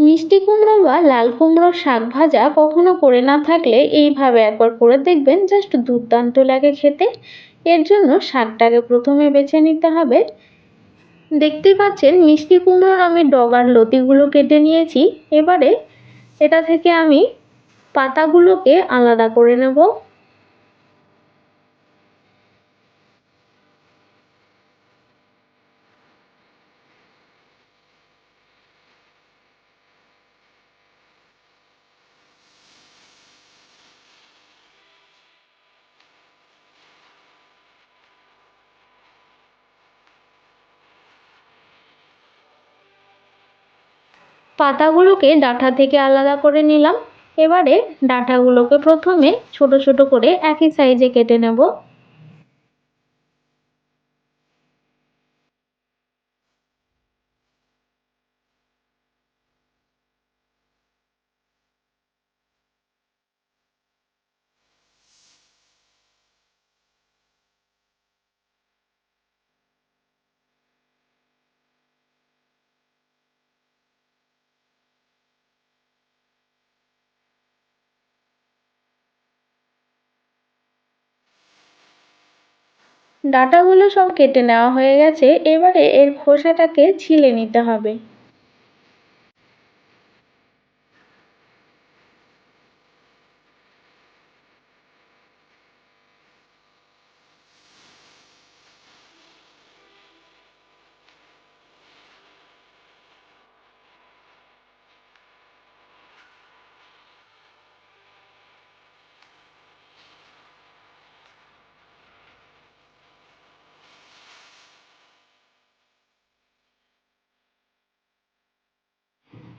মিষ্টি কুমড়ো বা লাল কুমড়োর শাক ভাজা কখনো করে না থাকলে এইভাবে একবার করে দেখবেন, জাস্ট দুর্দান্ত লাগে খেতে। এর জন্য শাকটাকে প্রথমে বেছে নিতে হবে। দেখতেই পাচ্ছেন, মিষ্টি কুমড়োর আমি ডগার লতিগুলো কেটে নিয়েছি। এবারে এটা থেকে আমি পাতাগুলোকে আলাদা করে নেব। পাতাগুলোকে ডাঁটা থেকে আলাদা করে নিলাম। এবারে ডাঁটাগুলোকে প্রথমে ছোট ছোট করে একই সাইজে কেটে নেব। ডাঁটাগুলো সব কেটে নেওয়া হয়ে গেছে এবারে এর খোসাটাকে ছিলে নিতে হবে।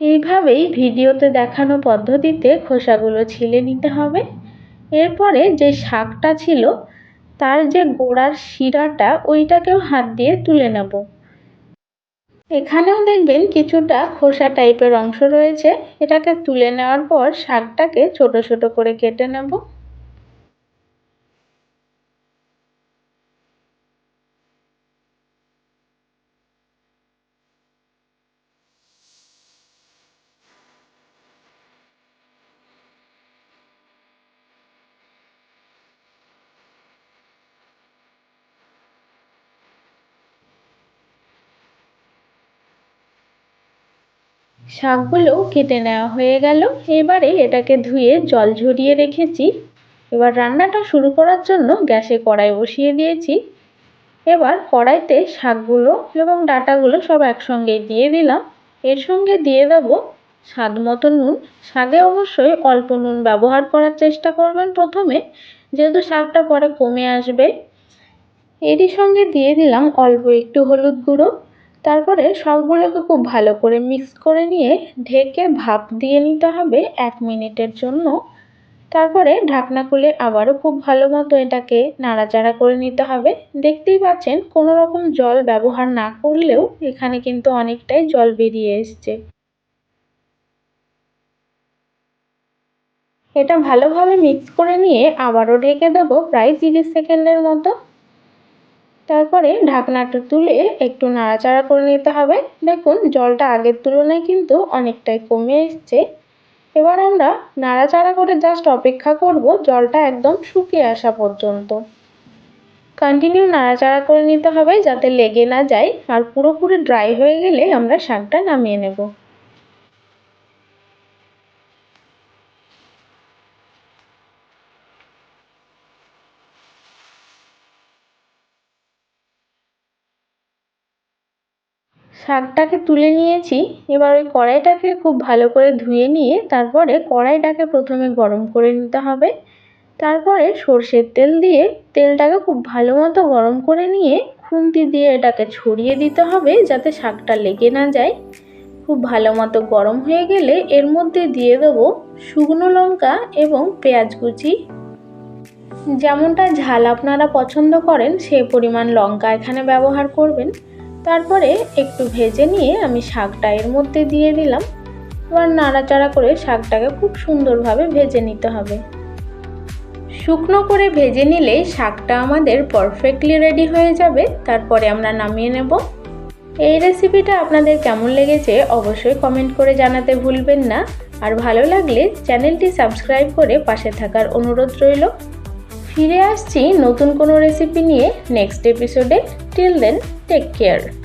এইভাবেই ভিডিওতে দেখানো পদ্ধতিতে খোসাগুলো ছিলে নিতে হবে। এরপরে যে শাকটা ছিল, তার যে গোড়ার শিরাটা, ওইটাকেও হাত দিয়ে তুলে নেব। এখানেও দেখবেন কিছুটা খোসা টাইপের অংশ রয়েছে। এটাকে তুলে নেওয়ার পর শাকটাকে ছোট ছোট করে কেটে নেব। শাকগুলো কেটে নেওয়া হয়ে গেল। এবারে এটাকে ধুয়ে জল ঝরিয়ে রেখেছি। এবার রান্নাটা শুরু করার জন্য গ্যাসে কড়াই বসিয়ে দিয়েছি। এবার কড়াইতে শাকগুলো এবং ডাটাগুলো সব একসঙ্গে দিয়ে দিলাম। এর সঙ্গে দিয়ে দেব স্বাদ মতো নুন। শাকে অবশ্যই অল্প নুন ব্যবহার করার চেষ্টা করবেন প্রথমে, যেহেতু শাকটা পরে কমে আসবে। এরই সঙ্গে দিয়ে দিলাম অল্প একটু হলুদ গুঁড়ো। তারপরে সবগুলোকে খুব ভালো করে মিক্স করে নিয়ে ঢেকে ভাপ দিয়ে নিতে হবে এক মিনিটের জন্য। তারপরে ঢাকনা খুলে আবারও খুব ভালো মতো এটাকে নাড়াচাড়া করে নিতে হবে। দেখতেই পাচ্ছেন কোনো রকম জল ব্যবহার না করলেও এখানে কিন্তু অনেকটাই জল বেরিয়ে এসছে। এটা ভালোভাবে মিক্স করে নিয়ে আবারও ঢেকে দেবো প্রায় তিরিশ সেকেন্ডের মতো। তারপরে ঢাকনাটা তুলে একটু নাড়াচাড়া করে নিতে হবে। দেখুন, জলটা আগের তুলনায় কিন্তু অনেকটাই কমে এসছে। এবার আমরা নাড়াচাড়া করে জাস্ট অপেক্ষা করব, জলটা একদম শুকিয়ে আসা পর্যন্ত। কন্টিনিউ নাড়াচাড়া করে নিতে হবে যাতে লেগে না যায়, আর পুরোপুরি ড্রাই হয়ে গেলে আমরা শাকটা নামিয়ে নেব। শাকটাকে তুলে নিয়েছি। এবার ওই কড়াইটাকে খুব ভালো করে ধুয়ে নিয়ে তারপরে কড়াইটাকে প্রথমে গরম করে নিতে হবে। তারপরে সর্ষের তেল দিয়ে তেলটাকে খুব ভালো মতো গরম করে নিয়ে খুন্তি দিয়ে এটাকে ছড়িয়ে দিতে হবে যাতে শাকটা লেগে না যায়। খুব ভালো মতো গরম হয়ে গেলে এর মধ্যে দিয়ে দেবো শুকনো লঙ্কা এবং পেঁয়াজ কুচি। যেমনটা ঝাল আপনারা পছন্দ করেন, সে পরিমাণ লঙ্কা এখানে ব্যবহার করবেন। তারপরে একটু ভেজে নিয়ে আমি শাকটা এর মধ্যে দিয়ে দিলাম। এবার নাড়াচাড়া করে শাকটাকে খুব সুন্দরভাবে ভেজে নিতে হবে। শুকনো করে ভেজে নিলে শাকটা আমাদের পারফেক্টলি রেডি হয়ে যাবে। তারপরে আমরা নামিয়ে নেব। এই রেসিপিটা আপনাদের কেমন লেগেছে অবশ্যই কমেন্ট করে জানাতে ভুলবেন না। আর ভালো লাগলে চ্যানেলটি সাবস্ক্রাইব করে পাশে থাকার অনুরোধ রইল। ফিরে আসছি নতুন কোনো রেসিপি নিয়ে নেক্সট এপিসোডে টিল দেন টেক কেয়ার